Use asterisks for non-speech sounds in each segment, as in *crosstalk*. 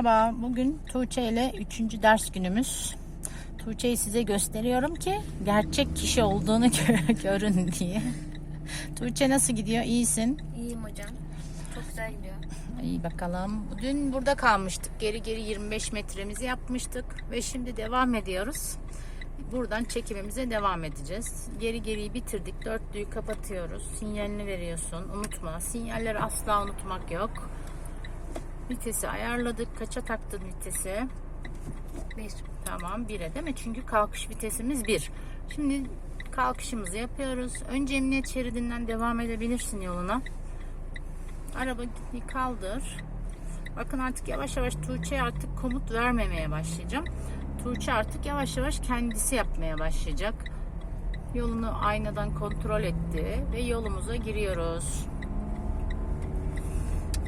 Merhaba, bugün Tuğçe ile 3. ders günümüz. Tuğçe'yi size gösteriyorum ki gerçek kişi olduğunu *laughs* gö- görün diye. Tuğçe nasıl gidiyor? İyisin. İyiyim hocam. Çok güzel gidiyor. İyi bakalım. Dün burada kalmıştık. Geri geri 25 metremizi yapmıştık ve şimdi devam ediyoruz. Buradan çekimimize devam edeceğiz. Geri geriyi bitirdik. Dörtlüyü kapatıyoruz. Sinyalini veriyorsun. Unutma. Sinyalleri asla unutmak yok. Vitesi ayarladık. Kaça taktın vitesi? Bir. Tamam 1'e değil mi? Çünkü kalkış vitesimiz 1. Şimdi kalkışımızı yapıyoruz. Önce emniyet şeridinden devam edebilirsin yoluna. Arabayı kaldır. Bakın artık yavaş yavaş Tuğçe'ye artık komut vermemeye başlayacağım. Tuğçe artık yavaş yavaş kendisi yapmaya başlayacak. Yolunu aynadan kontrol etti ve yolumuza giriyoruz.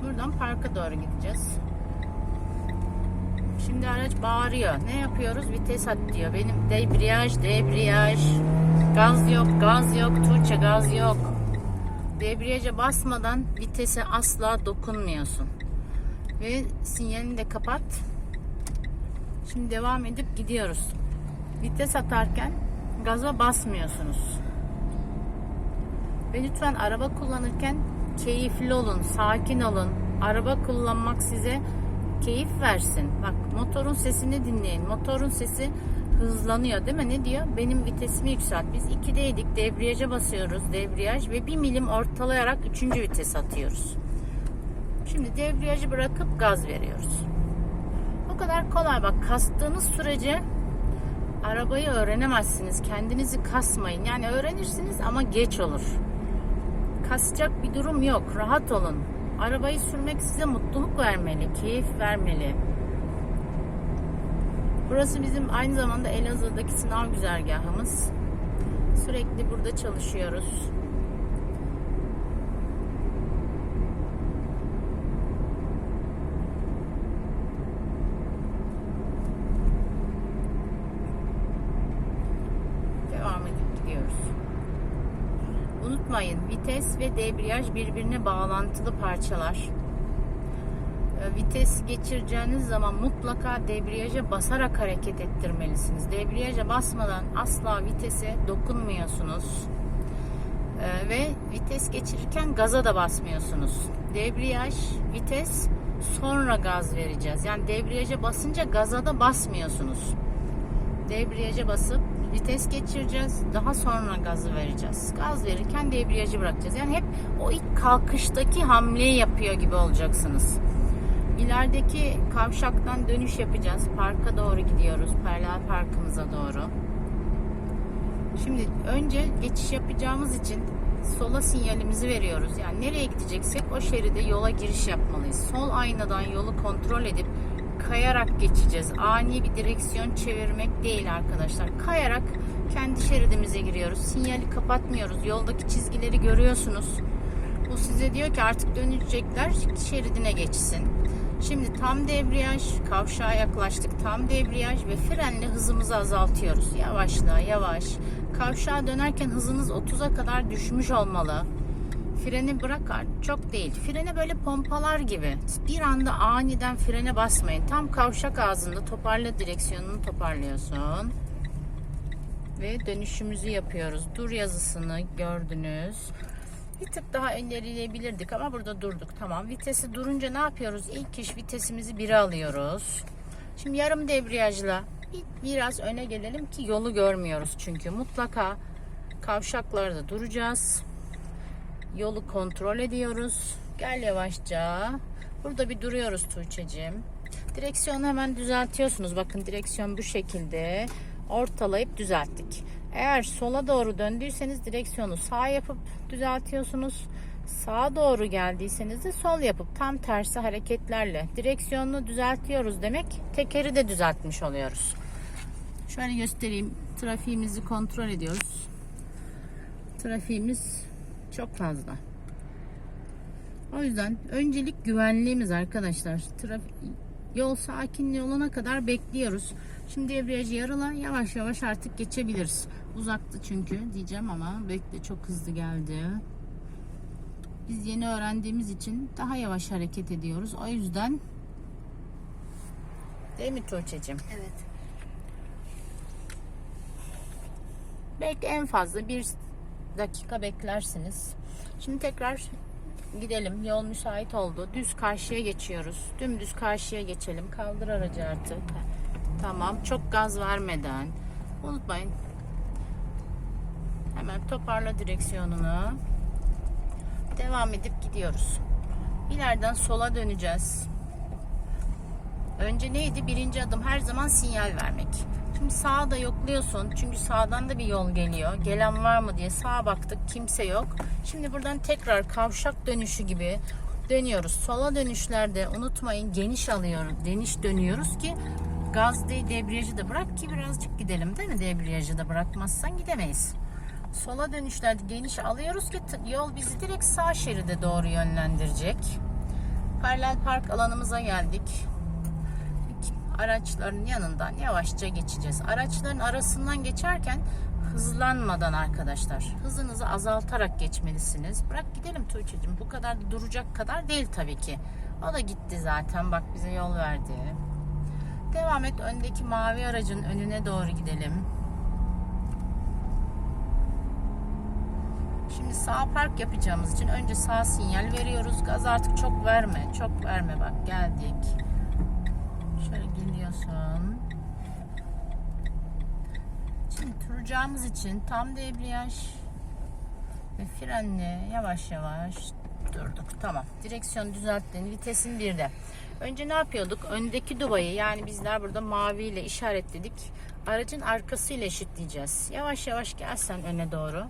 Buradan parka doğru gideceğiz. Şimdi araç bağırıyor. Ne yapıyoruz? Vites at diyor. Benim debriyaj, debriyaj. Gaz yok, gaz yok. Tuğçe gaz yok. Debriyaja basmadan vitese asla dokunmuyorsun. Ve sinyalini de kapat. Şimdi devam edip gidiyoruz. Vites atarken gaza basmıyorsunuz. Ve lütfen araba kullanırken keyifli olun, sakin olun. Araba kullanmak size keyif versin. Bak motorun sesini dinleyin. Motorun sesi hızlanıyor değil mi? Ne diyor? Benim vitesimi yükselt. Biz 2'deydik. Debriyaja basıyoruz. Debriyaj ve bir milim ortalayarak 3. vites atıyoruz. Şimdi debriyajı bırakıp gaz veriyoruz. O kadar kolay. Bak kastığınız sürece arabayı öğrenemezsiniz. Kendinizi kasmayın. Yani öğrenirsiniz ama geç olur. Kasacak bir durum yok. Rahat olun. Arabayı sürmek size mutluluk vermeli, keyif vermeli. Burası bizim aynı zamanda Elazığ'daki sınav güzergahımız. Sürekli burada çalışıyoruz. Devam edip gidiyoruz. Unutmayın vites ve debriyaj birbirine bağlantılı parçalar. Ee, Vites geçireceğiniz zaman mutlaka debriyaja basarak hareket ettirmelisiniz. Debriyaja basmadan asla vitese dokunmuyorsunuz. Ee, Ve vites geçirirken gaza da basmıyorsunuz. Debriyaj, vites sonra gaz vereceğiz. Yani debriyaja basınca gaza da basmıyorsunuz. Debriyaja basıp vites geçireceğiz. Daha sonra gazı vereceğiz. Gaz verirken debriyajı bırakacağız. Yani hep o ilk kalkıştaki hamleyi yapıyor gibi olacaksınız. İlerideki kavşaktan dönüş yapacağız. Parka doğru gidiyoruz. Perla Parkımıza doğru. Şimdi önce geçiş yapacağımız için sola sinyalimizi veriyoruz. Yani nereye gideceksek o şeride yola giriş yapmalıyız. Sol aynadan yolu kontrol edip kayarak geçeceğiz. Ani bir direksiyon çevirmek değil arkadaşlar. Kayarak kendi şeridimize giriyoruz. Sinyali kapatmıyoruz. Yoldaki çizgileri görüyorsunuz. Bu size diyor ki artık dönecekler şeridine geçsin. Şimdi tam debriyaj, kavşağa yaklaştık. Tam debriyaj ve frenle hızımızı azaltıyoruz. Yavaşla, yavaş. Kavşağa dönerken hızınız 30'a kadar düşmüş olmalı. Freni bırak. Çok değil. Frene böyle pompalar gibi. Bir anda aniden frene basmayın. Tam kavşak ağzında toparla direksiyonunu toparlıyorsun. Ve dönüşümüzü yapıyoruz. Dur yazısını gördünüz. Bir tık daha ilerleyebilirdik ama burada durduk. Tamam. Vitesi durunca ne yapıyoruz? İlk iş vitesimizi 1'e alıyoruz. Şimdi yarım debriyajla bir- biraz öne gelelim ki yolu görmüyoruz çünkü. Mutlaka kavşaklarda duracağız. Yolu kontrol ediyoruz. Gel yavaşça. Burada bir duruyoruz Tuğçe'cim. Direksiyonu hemen düzeltiyorsunuz. Bakın direksiyon bu şekilde. Ortalayıp düzelttik. Eğer sola doğru döndüyseniz direksiyonu sağ yapıp düzeltiyorsunuz. Sağa doğru geldiyseniz de sol yapıp tam tersi hareketlerle direksiyonunu düzeltiyoruz demek. Tekeri de düzeltmiş oluyoruz. Şöyle göstereyim. Trafiğimizi kontrol ediyoruz. Trafiğimiz çok fazla. O yüzden öncelik güvenliğimiz arkadaşlar. Trafik, yol sakinliği olana kadar bekliyoruz. Şimdi debriyajı yarıla yavaş yavaş artık geçebiliriz. Uzaktı çünkü diyeceğim ama bekle çok hızlı geldi. Biz yeni öğrendiğimiz için daha yavaş hareket ediyoruz. O yüzden Değil mi Tuğçe'cim? Evet. Belki en fazla bir dakika beklersiniz. Şimdi tekrar gidelim. Yol müsait oldu. Düz karşıya geçiyoruz. Dümdüz karşıya geçelim. Kaldır aracı artık. Tamam. Çok gaz vermeden. Unutmayın. Hemen toparla direksiyonunu. Devam edip gidiyoruz. İleriden sola döneceğiz. Önce neydi? Birinci adım her zaman sinyal vermek. Şimdi sağda yokluyorsun. Çünkü sağdan da bir yol geliyor. Gelen var mı diye sağa baktık. Kimse yok. Şimdi buradan tekrar kavşak dönüşü gibi dönüyoruz. Sola dönüşlerde unutmayın geniş alıyoruz. Geniş dönüyoruz ki gaz değil debriyajı da bırak ki birazcık gidelim değil mi? Debriyajı da bırakmazsan gidemeyiz. Sola dönüşlerde geniş alıyoruz ki yol bizi direkt sağ şeride doğru yönlendirecek. Paralel park alanımıza geldik araçların yanından yavaşça geçeceğiz. Araçların arasından geçerken hızlanmadan arkadaşlar. Hızınızı azaltarak geçmelisiniz. Bırak gidelim Tuğçe'cim. Bu kadar da duracak kadar değil tabii ki. O da gitti zaten. Bak bize yol verdi. Devam et. Öndeki mavi aracın önüne doğru gidelim. Şimdi sağ park yapacağımız için önce sağ sinyal veriyoruz. Gaz artık çok verme. Çok verme bak geldik. Geliyorsun. Şimdi duracağımız için tam debriyaj ve frenle yavaş yavaş durduk. Tamam. Direksiyon düzelttin. Vitesin birde. Önce ne yapıyorduk? Öndeki dubayı yani bizler burada maviyle işaretledik. Aracın arkasıyla eşitleyeceğiz. Yavaş yavaş gelsen öne doğru.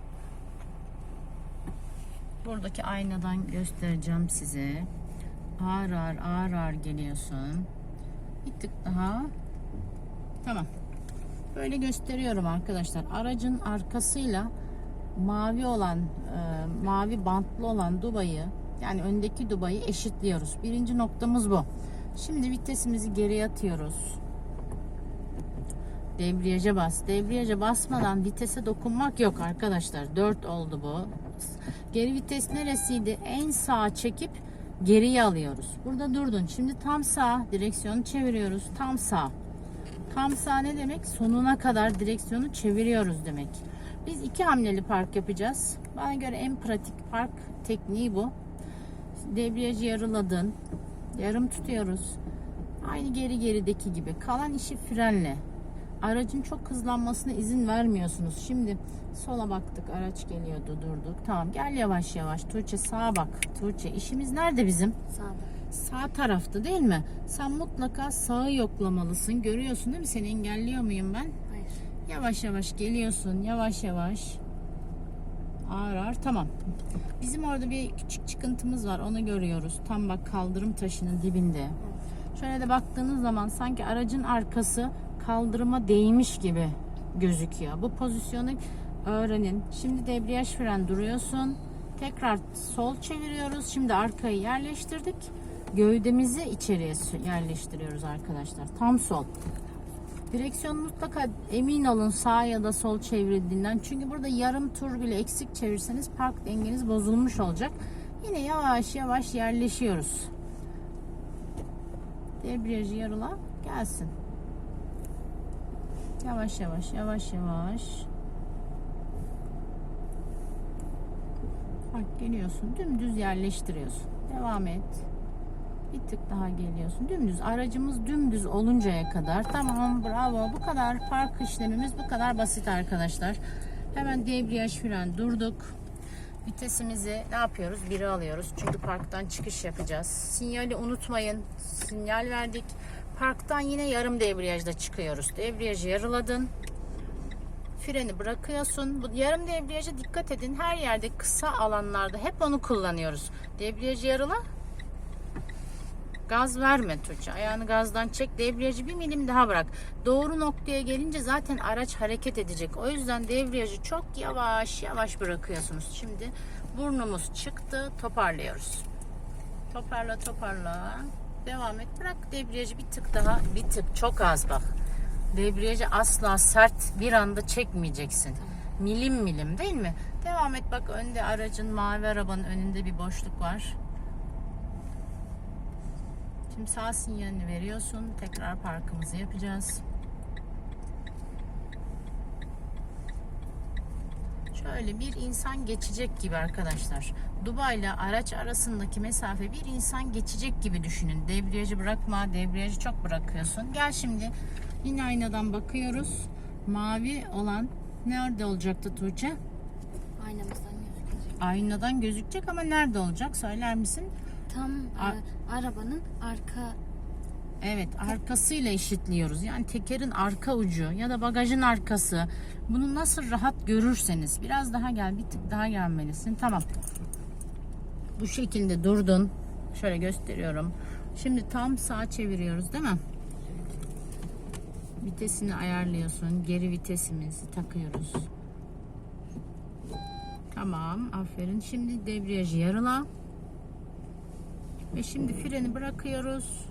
Buradaki aynadan göstereceğim size. Ağır ağır ağır ağır geliyorsun. Bir tık daha. Tamam. Böyle gösteriyorum arkadaşlar. Aracın arkasıyla mavi olan, e, mavi bantlı olan dubayı yani öndeki dubayı eşitliyoruz. Birinci noktamız bu. Şimdi vitesimizi geriye atıyoruz. Debriyaja bas. Debriyaja basmadan vitese dokunmak yok arkadaşlar. 4 oldu bu. Geri vites neresiydi? En sağa çekip geriye alıyoruz. Burada durdun. Şimdi tam sağ direksiyonu çeviriyoruz. Tam sağ. Tam sağ ne demek? Sonuna kadar direksiyonu çeviriyoruz demek. Biz iki hamleli park yapacağız. Bana göre en pratik park tekniği bu. Debriyajı yarıladın. Yarım tutuyoruz. Aynı geri gerideki gibi. Kalan işi frenle. Aracın çok hızlanmasına izin vermiyorsunuz. Şimdi sola baktık. Araç geliyordu. Durduk. Tamam gel yavaş yavaş. Tuğçe sağa bak. Tuğçe işimiz nerede bizim? Sağda. Sağ tarafta değil mi? Sen mutlaka sağı yoklamalısın. Görüyorsun değil mi? Seni engelliyor muyum ben? Hayır. Yavaş yavaş geliyorsun. Yavaş yavaş. Ağır ağır. Tamam. Bizim orada bir küçük çıkıntımız var. Onu görüyoruz. Tam bak kaldırım taşının dibinde. Şöyle de baktığınız zaman sanki aracın arkası kaldırıma değmiş gibi gözüküyor. Bu pozisyonu öğrenin. Şimdi debriyaj fren duruyorsun. Tekrar sol çeviriyoruz. Şimdi arkayı yerleştirdik. Gövdemizi içeriye yerleştiriyoruz arkadaşlar. Tam sol. Direksiyon mutlaka emin olun sağ ya da sol çevrildiğinden. Çünkü burada yarım tur bile eksik çevirseniz park dengeniz bozulmuş olacak. Yine yavaş yavaş yerleşiyoruz. Debriyajı yarıla gelsin. Yavaş yavaş yavaş yavaş. Bak geliyorsun dümdüz yerleştiriyorsun. Devam et. Bir tık daha geliyorsun. Dümdüz. Aracımız dümdüz oluncaya kadar. Tamam bravo. Bu kadar. Park işlemimiz bu kadar basit arkadaşlar. Hemen debriyaj fren durduk. Vitesimizi ne yapıyoruz? Biri alıyoruz. Çünkü parktan çıkış yapacağız. Sinyali unutmayın. Sinyal verdik. Parktan yine yarım debriyajda çıkıyoruz. Debriyajı yarıladın. Freni bırakıyorsun. Bu yarım debriyaja dikkat edin. Her yerde kısa alanlarda hep onu kullanıyoruz. Debriyajı yarıla. Gaz verme Tuğçe. Ayağını gazdan çek. Debriyajı bir milim daha bırak. Doğru noktaya gelince zaten araç hareket edecek. O yüzden debriyajı çok yavaş yavaş bırakıyorsunuz. Şimdi burnumuz çıktı. Toparlıyoruz. Toparla toparla. Devam et. Bırak debriyajı bir tık daha. Bir tık çok az bak. Debriyajı asla sert bir anda çekmeyeceksin. Milim milim değil mi? Devam et bak önde aracın mavi arabanın önünde bir boşluk var. Şimdi sağ sinyalini veriyorsun. Tekrar parkımızı yapacağız. Şöyle bir insan geçecek gibi arkadaşlar. Dubai ile araç arasındaki mesafe bir insan geçecek gibi düşünün. Debriyajı bırakma, debriyajı çok bırakıyorsun. Gel şimdi yine aynadan bakıyoruz. Mavi olan nerede olacaktı Tuğçe? Aynamızdan gözükecek. Aynadan gözükecek ama nerede olacak? Söyler misin? Tam A- e, arabanın arka Evet arkasıyla eşitliyoruz. Yani tekerin arka ucu ya da bagajın arkası. Bunu nasıl rahat görürseniz. Biraz daha gel bir tık daha gelmelisin. Tamam. Bu şekilde durdun. Şöyle gösteriyorum. Şimdi tam sağa çeviriyoruz değil mi? Vitesini ayarlıyorsun. Geri vitesimizi takıyoruz. Tamam aferin. Şimdi debriyajı yarıla. Ve şimdi freni bırakıyoruz.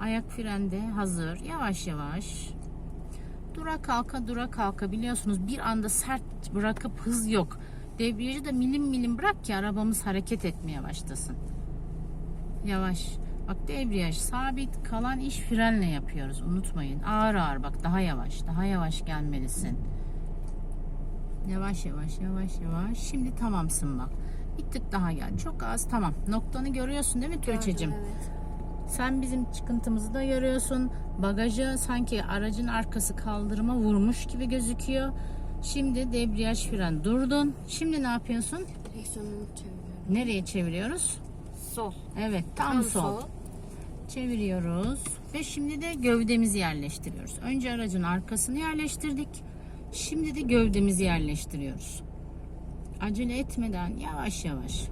Ayak frende hazır. Yavaş yavaş. Dura kalka dura kalka biliyorsunuz bir anda sert bırakıp hız yok. Debriyajı da milim milim bırak ki arabamız hareket etmeye başlasın. Yavaş. Bak debriyaj sabit kalan iş frenle yapıyoruz. Unutmayın. Ağır ağır bak daha yavaş. Daha yavaş gelmelisin. Yavaş yavaş yavaş yavaş. Şimdi tamamsın bak. Bir tık daha gel. Çok az tamam. Noktanı görüyorsun değil mi Tuğçe'cim? evet. Sen bizim çıkıntımızı da görüyorsun. Bagajı sanki aracın arkası kaldırıma vurmuş gibi gözüküyor. Şimdi debriyaj fren durdun. Şimdi ne yapıyorsun? Direksiyonumu çeviriyorum. Nereye çeviriyoruz? Sol. Evet tam, sol. Çeviriyoruz. Ve şimdi de gövdemizi yerleştiriyoruz. Önce aracın arkasını yerleştirdik. Şimdi de gövdemizi yerleştiriyoruz. Acele etmeden yavaş yavaş.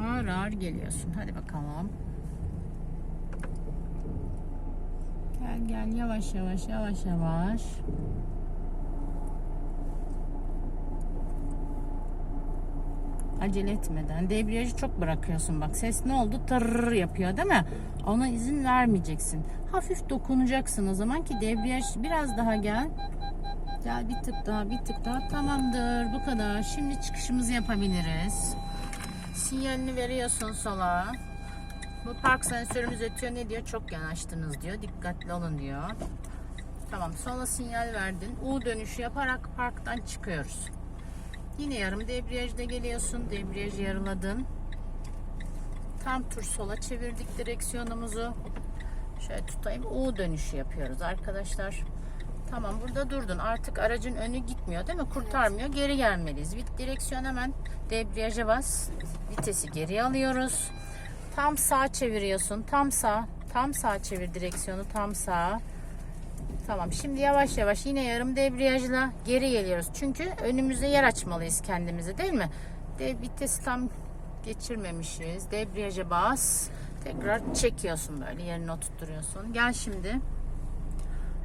Ağır ağır geliyorsun. Hadi bakalım. Gel gel. Yavaş yavaş yavaş yavaş. acele etmeden. Debriyajı çok bırakıyorsun bak. Ses ne oldu? Tırrrr yapıyor değil mi? Ona izin vermeyeceksin. Hafif dokunacaksın o zaman ki debriyaj biraz daha gel. Gel bir tık daha bir tık daha. Tamamdır. Bu kadar. Şimdi çıkışımızı yapabiliriz sinyalini veriyorsun sola bu park sensörümüz ötüyor ne diyor çok yanaştınız diyor dikkatli olun diyor tamam sola sinyal verdin U dönüşü yaparak parktan çıkıyoruz Yine yarım debriyajda geliyorsun. Debriyajı yarıladın. Tam tur sola çevirdik direksiyonumuzu. Şöyle tutayım. U dönüşü yapıyoruz arkadaşlar. Tamam burada durdun. Artık aracın önü gitmiyor değil mi? Kurtarmıyor. Geri gelmeliyiz. Vit direksiyon hemen debriyaja bas. Vitesi geri alıyoruz. Tam sağ çeviriyorsun. Tam sağ. Tam sağ çevir direksiyonu. Tam sağ. Tamam şimdi yavaş yavaş yine yarım debriyajla geri geliyoruz. Çünkü önümüze yer açmalıyız kendimize değil mi? De vitesi tam geçirmemişiz. Debriyaja bas. Tekrar çekiyorsun böyle yerine oturtturuyorsun. Gel şimdi.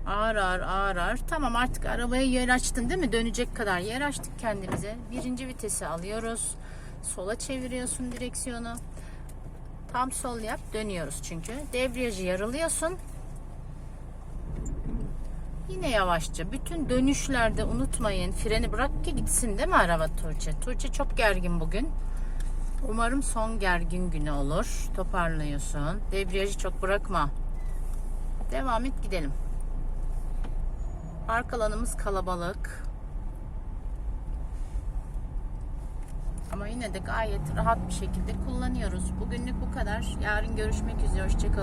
Ağır ağır ağır ağır. Tamam artık arabaya yer açtın değil mi? Dönecek kadar yer açtık kendimize. Birinci vitesi alıyoruz. Sola çeviriyorsun direksiyonu. Tam sol yap. Dönüyoruz çünkü. Debriyajı yarılıyorsun. Yine yavaşça. Bütün dönüşlerde unutmayın. Freni bırak ki gitsin değil mi araba Tuğçe? Tuğçe çok gergin bugün. Umarım son gergin günü olur. Toparlıyorsun. Debriyajı çok bırakma. Devam et gidelim. Park alanımız kalabalık. Ama yine de gayet rahat bir şekilde kullanıyoruz. Bugünlük bu kadar. Yarın görüşmek üzere. Hoşçakalın.